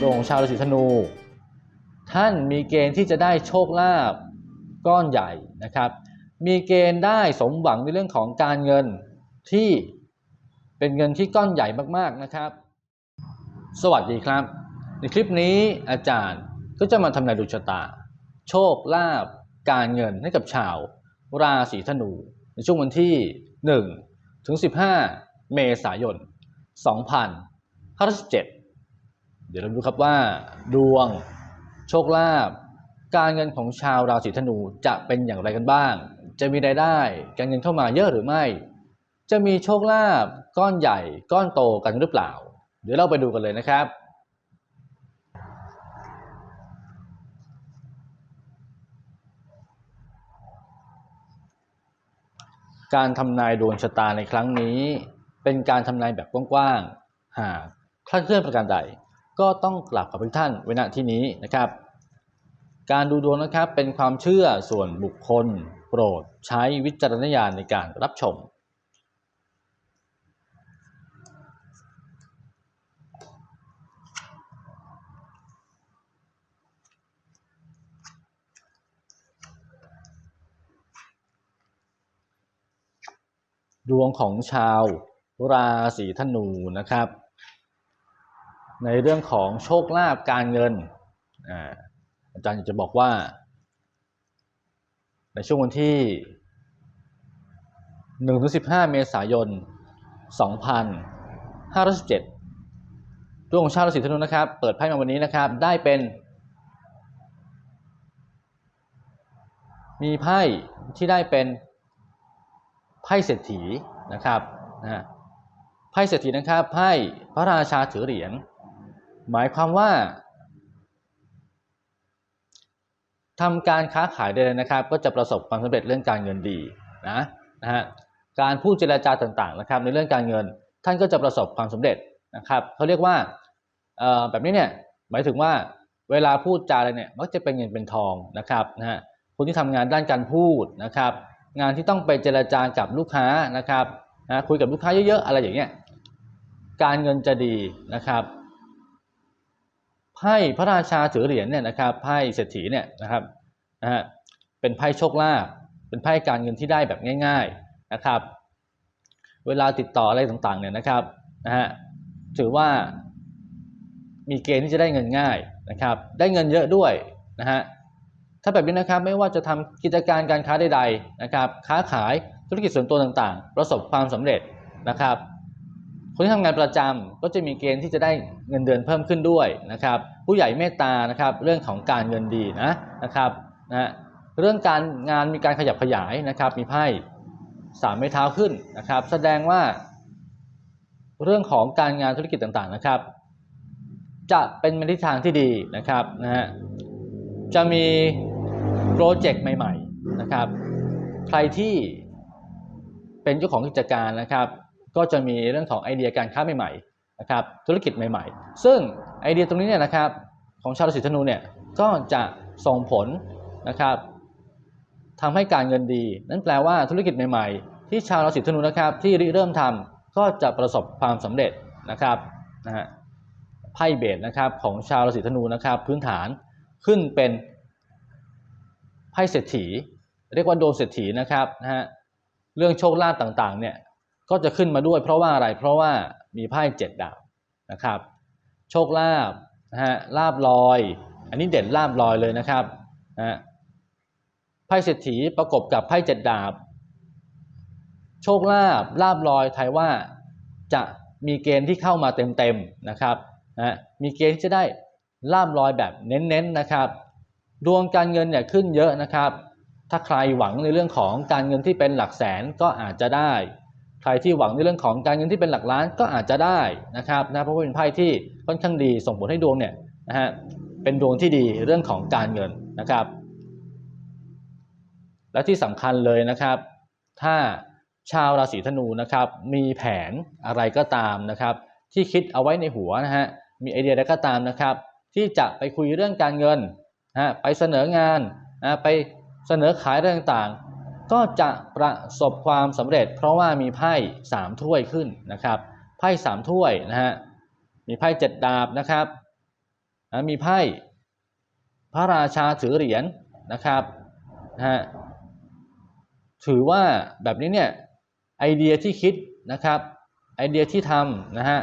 ดวงของชาวราศีธนู ท่านมีเกณฑ์ที่จะได้โชคลาภก้อนใหญ่นะครับ มีเกณฑ์ได้สมหวังในเรื่องของการเงินที่เป็นเงินที่ก้อนใหญ่มากๆนะครับ สวัสดีครับ ในคลิปนี้อาจารย์ก็จะมาทำนายดวงชะตา โชคลาภการเงินให้กับชาวราศีธนู ในช่วงวันที่ 1 ถึง 15 เมษายน2057 เดี๋ยวเราดูครับว่า ดวง โชคลาภการเงินของชาวราศีธนูจะเป็นอย่างไรกันบ้าง จะมีรายได้การเงินเข้ามาเยอะหรือไม่ จะมีโชคลาภก้อนใหญ่ก้อนโตกันหรือเปล่า เดี๋ยวเราไปดูกันเลยนะครับการทำนายดวงชะตาในครั้งนี้ เป็นการทำนายแบบกว้างๆ หากคลาดเคลื่อนประการใด ก็ต้องกลับขอบทุกท่านไว้ณที่นี้นะครับ การดูดวงนะครับเป็นความเชื่อส่วนบุคคล โปรดใช้วิจารณญาณในการรับชมดวงของชาวราศีธนูนะครับ ในเรื่องของโชคลาภการเงินอาจารย์อยากจะบอกว่า ในช่วงวันที่1ถึง15 เมษายน 2517ดวงของชาวราศีธนูนะครับ เปิดไพ่มาวันนี้นะครับ ได้เป็น มีไพ่ที่ได้เป็นไพ่เศรษฐีนะครับนะไพ่เศรษฐีนะครับไพ่พระราชาถือเหรียญ หมายความว่าทำการค้าขายได้เลยนะครับ ก็จะประสบความสำเร็จเรื่องการเงินดีนะนะฮะการพูดเจรจาต่างๆนะครับ ในเรื่องการเงินท่านก็จะประสบความสำเร็จนะครับเขาเรียกว่าแบบนี้เนี่ยหมายถึงว่าเวลาพูดจาอะไรเนี่ยมักจะเป็นเงินเป็นทองนะครับนะฮะคนที่ทำงานด้านการพูดนะครับ งานที่ต้องไปเจรจากับลูกค้านะครับนะคุยกับลูกค้าเยอะๆอะไรอย่างเงี้ยการเงินจะดีนะครับ ไพ่พระราชาถือเหรียญเนี่ยนะครับไพ่เศรษฐีเนี่ยนะครับนะฮะเป็นไพ่โชคลาภเป็นไพ่การเงินที่ได้แบบง่าย ๆนะครับ เวลาติดต่ออะไรต่างๆเนี่ยนะครับนะฮะถือว่ามีเกณฑ์ที่จะได้เงินง่ายนะครับ ได้เงินเยอะด้วยนะฮะถ้าแบบนี้นะครับไม่ว่าจะทำกิจการการค้าใดๆนะครับ ค้าขายธุรกิจส่วนตัวต่างๆ ประสบความสำเร็จนะครับ คนที่ทำงานประจำก็จะมีเกณฑ์ที่จะได้เงินเดือนเพิ่มขึ้นด้วยนะครับ ผู้ใหญ่เมตตานะครับ เรื่องของการเงินดีนะนะครับนะเรื่องการงานมีการขยับขยายนะครับ มีไพ่สามไม้เท้าขึ้นนะครับ แสดงว่า เรื่องของการงานธุรกิจต่างๆนะครับ จะเป็นในทิศทางที่ดีนะครับนะฮะจะมีโปรเจกต์ใหม่ ๆนะครับ ใครที่เป็นเจ้าของกิจการนะครับ ก็จะมีเรื่องของไอเดียการค้าใหม่ๆนะครับธุรกิจใหม่ ๆ ซึ่งไอเดียตรงนี้เนี่ยนะครับของชาวราศีธนูเนี่ยก็จะส่งผลนะครับทำให้การเงินดี นั่นแปลว่าธุรกิจใหม่ๆ ที่ชาวราศีธนูนะครับที่ริเริ่มทำก็จะประสบความสำเร็จนะครับนะฮะไพ่เบสนะครับของชาวราศีธนูนะครับพื้นฐานขึ้นเป็นไพ่เศรษฐี เรียกว่าโดมเศรษฐีนะครับนะฮะเรื่องโชคลาภต่างๆเนี่ย ก็จะขึ้นมาด้วยเพราะว่าอะไรเพราะว่ามีไพ่เจ็ดดาวนะครับ โชคลาภนะฮะลาบลอย อันนี้เด่นลาบลอยเลยนะครับนะไพ่เศรษฐีประกบกับไพ่เจ็ดดาบ โชคลาภลาบลอยไทยว่าจะมีเกณฑ์ที่เข้ามาเต็มๆนะครับนะมีเกณฑ์ที่จะได้ลาบลอยแบบเน้นๆนะครับดวงการเงินเนี่ยขึ้นเยอะนะครับ ถ้าใครหวังในเรื่องของการเงินที่เป็นหลักแสนก็อาจจะได้ ใครที่หวังในเรื่องของการเงินที่เป็นหลักล้านก็อาจจะได้นะครับนะเพราะว่าเป็นไพ่ที่ค่อนข้างดีส่งผลให้ดวงเนี่ยนะฮะเป็นดวงที่ดีเรื่องของการเงินนะครับ และที่สำคัญเลยนะครับ ถ้าชาวราศีธนูนะครับมีแผนอะไรก็ตามนะครับ ที่คิดเอาไว้ในหัวนะฮะมีไอเดียอะไรก็ตามนะครับ ที่จะไปคุยเรื่องการเงินนะฮะไปเสนองานนะไปเสนอขายเรื่องต่าง ก็จะประสบความสำเร็จ เพราะว่ามีไพ่สามถ้วยขึ้นนะครับไพ่สามถ้วยนะฮะมีไพ่เจ็ดดาบนะครับนะมีไพ่พระราชาถือเหรียญนะครับนะฮะถือว่าแบบนี้เนี่ยไอเดียที่คิดนะครับไอเดียที่ทำนะฮะ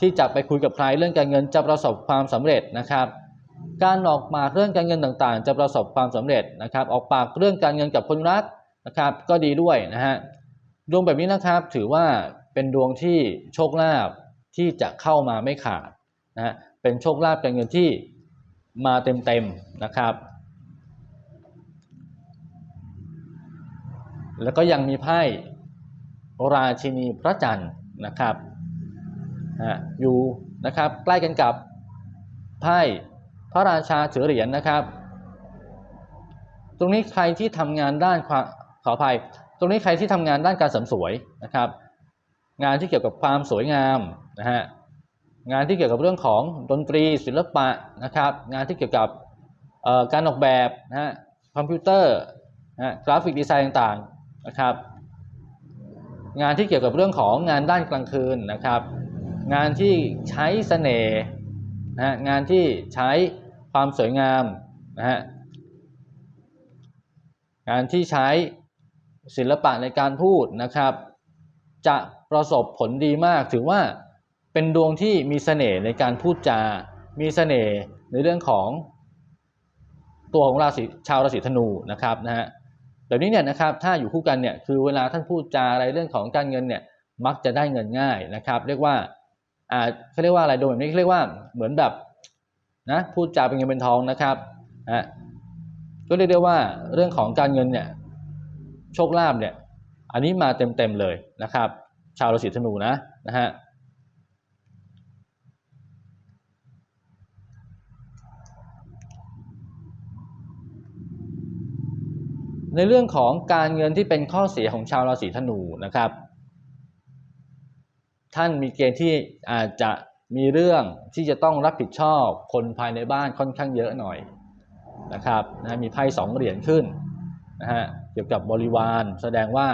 ที่จะไปคุยกับใครเรื่องการเงินจะประสบความสำเร็จนะครับ การออกปาเรื่องการเงินต่างๆ จะประสบความสำเร็จนะครับ ออกปากเรื่องการเงินกับคนรัก นะครับก็ดีด้วยนะฮะดวงแบบนี้นะครับถือว่าเป็นดวงที่โชคลาภที่จะเข้ามาไม่ขาดนะฮะเป็นโชคลาภการเงินที่มาเต็มๆนะครับ แล้วก็ยังมีไพ่ราชินีพระจันทร์นะครับอยู่นะครับใกล้กันกับไพ่พระราชาถือเหรียญนะครับ ตรงนี้ใครที่ทำงานด้าน ขออภัย ตรงนี้ใครที่ทำงานด้านการเสริมสวยนะครับ งานที่เกี่ยวกับความสวยงามนะฮะงานที่เกี่ยวกับเรื่องของดนตรีศิลปะนะครับ งานที่เกี่ยวกับการออกแบบนะฮะคอมพิวเตอร์นะกราฟิกดีไซน์ต่างๆนะครับ งานที่เกี่ยวกับเรื่องของงานด้านกลางคืนนะครับ งานที่ใช้เสน่ห์นะงานที่ใช้ความสวยงามนะฮะงานที่ใช้ ศิลปะในการพูดนะครับ จะประสบผลดีมาก ถือว่าเป็นดวงที่มีเสน่ห์ในการพูดจา มีเสน่ห์ในเรื่องของตัวของราศีชาวราศีธนูนะครับนะฮะแบบนี้เนี่ยนะครับถ้าอยู่คู่กันเนี่ยคือเวลาท่านพูดจาอะไรเรื่องของการเงินเนี่ยมักจะได้เงินง่ายนะครับ เรียกว่าอ่าเขาเรียกว่าอะไรโดยแบบนี้เขาเรียกว่าเหมือนแบบนะพูดจาเป็นเงินเป็นทองนะครับนะก็เรียกได้ว่าเรื่องของการเงินเนี่ย โชคลาภเนี่ย อันนี้มาเต็มๆเลยนะครับ ชาวราศีธนูนะนะฮะในเรื่องของการเงินที่เป็นข้อเสียของชาวราศีธนูนะครับ ท่านมีเกณฑ์ที่อาจจะมีเรื่องที่จะต้องรับผิดชอบคนภายในบ้านค่อนข้างเยอะหน่อยนะครับนะมีไพ่สองเหรียญขึ้นนะฮะ เกี่ยวกับบริวาร แสดงว่า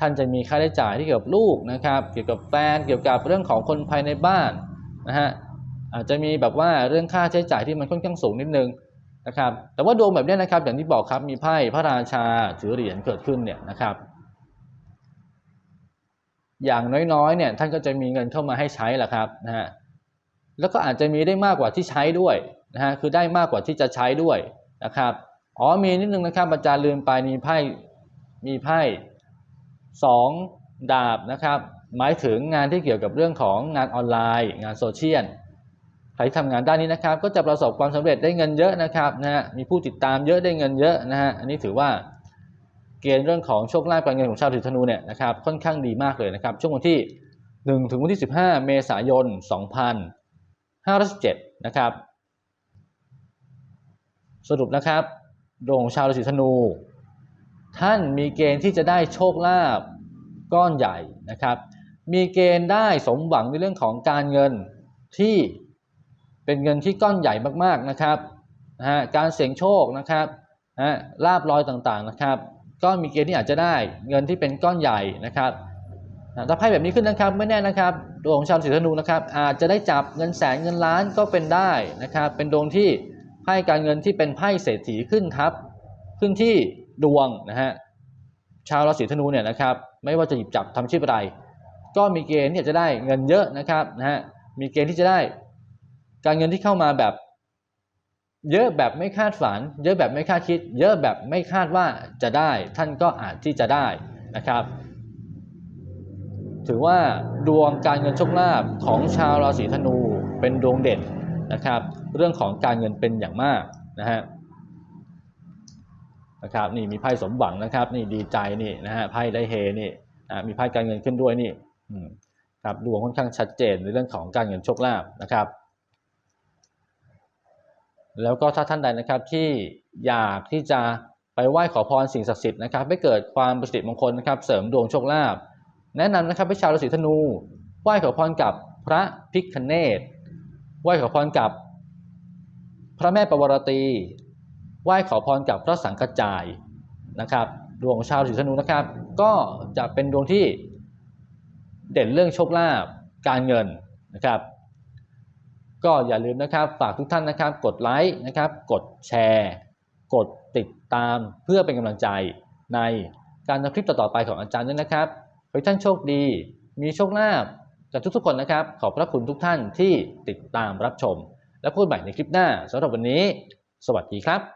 ท่านจะมีค่าใช้จ่ายที่เกี่ยวกับลูกนะครับ เกี่ยวกับแฟนเกี่ยวกับเรื่องของคนภายในบ้านนะฮะอาจจะมีแบบว่าเรื่องค่าใช้จ่ายที่มันค่อนข้างสูงนิดนึงนะครับ แต่ว่าดวงแบบนี้นะครับ อย่างที่บอกครับมีไพ่พระราชาถือเหรียญเกิดขึ้นเนี่ยนะครับ อย่างน้อยๆเนี่ยท่านก็จะมีเงินเข้ามาให้ใช้แหละครับนะฮะแล้วก็อาจจะมีได้มากกว่าที่ใช้ด้วยนะฮะคือได้มากกว่าที่จะใช้ด้วยนะครับ อ๋อมีนิดนึงนะครับอาจารย์ลืมไปมีไพ่มีไพ่สองดาบนะครับหมายถึงงานที่เกี่ยวกับเรื่องของงานออนไลน์ งานโซเชียลใครทำงานด้านนี้นะครับ ก็จะประสบความสำเร็จได้เงินเยอะนะครับนะฮะมีผู้ติดตามเยอะได้เงินเยอะนะฮะอันนี้ถือว่าเกณฑ์เรื่องของโชคลาภการเงินของชาวถือธนูเนี่ยนะครับค่อนข้างดีมากเลยนะครับ ช่วงวันที่ 1 ถึงวันที่ 15 เมษายน 2517นะครับ สรุปนะครับ ดวงของชาวราศีธนู ท่านมีเกณฑ์ที่จะได้โชคลาภก้อนใหญ่นะครับ มีเกณฑ์ได้สมหวังในเรื่องของการเงินที่เป็นเงินที่ก้อนใหญ่มากๆนะครับนะฮะการเสี่ยงโชคนะครับนะลาบลอยต่างๆนะครับ ก็มีเกณฑ์ที่อาจจะได้เงินที่เป็นก้อนใหญ่นะครับถ้าไพ่แบบนี้ขึ้นนะครับไม่แน่นะครับดวงของชาวสีธนูนะครับ อาจจะได้จับเงินแสนเงินล้านก็เป็นได้นะครับ เป็นดวงที่ ไพ่การเงินที่เป็นไพ่เศรษฐีขึ้นทับ ขึ้นที่ดวงนะฮะชาวราศีธนูเนี่ยนะครับ ไม่ว่าจะหยิบจับทำชีพอะไรก็มีเกณฑ์ที่จะได้เงินเยอะนะครับนะฮะมีเกณฑ์ที่จะได้การเงินที่เข้ามาแบบ เยอะแบบไม่คาดฝัน เยอะแบบไม่คาดคิด เยอะแบบไม่คาดว่าจะได้ ท่านก็อาจที่จะได้นะครับ ถือว่าดวงการเงินโชคลาภของชาวราศีธนูเป็นดวงเด่น นะครับ เรื่องของการเงินเป็นอย่างมากนะฮะนะครับนี่มีไพ่สมหวังนะครับนี่ดีใจนี่นะฮะไพ่ได้เฮนี่มีไพ่การเงินขึ้นด้วยนี่ครับดวงค่อนข้างชัดเจนในเรื่องของการเงินโชคลาภนะครับ แล้วก็ถ้าท่านใดนะครับที่อยากที่จะไปไหว้ขอพรสิ่งศักดิ์สิทธิ์นะครับให้เกิดความประสิทธิ์มงคลนะครับเสริมดวงโชคลาภแนะนำนะครับให้ชาวราศีธนูไหว้ขอพรกับพระพิคเนต ไหว้ขอพรกับ พระแม่ปวรตี ไหว้ขอพรกับพระสังฆจายนะครับดวงชาวราศีธนูนะครับ ก็จะเป็นดวงที่เด่นเรื่องโชคลาภการเงินนะครับ ก็อย่าลืมนะครับฝากทุกท่านนะครับ กดไลค์นะครับ กดแชร์ กดติดตามเพื่อเป็นกำลังใจในการนำคลิปต่อๆไปของอาจารย์ด้วยนะครับขอให้ท่านโชคดี มีโชคลาภ กับทุกๆคนนะครับ ขอบพระคุณทุกท่านที่ติดตามรับชม และพูดใหม่ในคลิปหน้าสำหรับวันนี้ สวัสดีครับ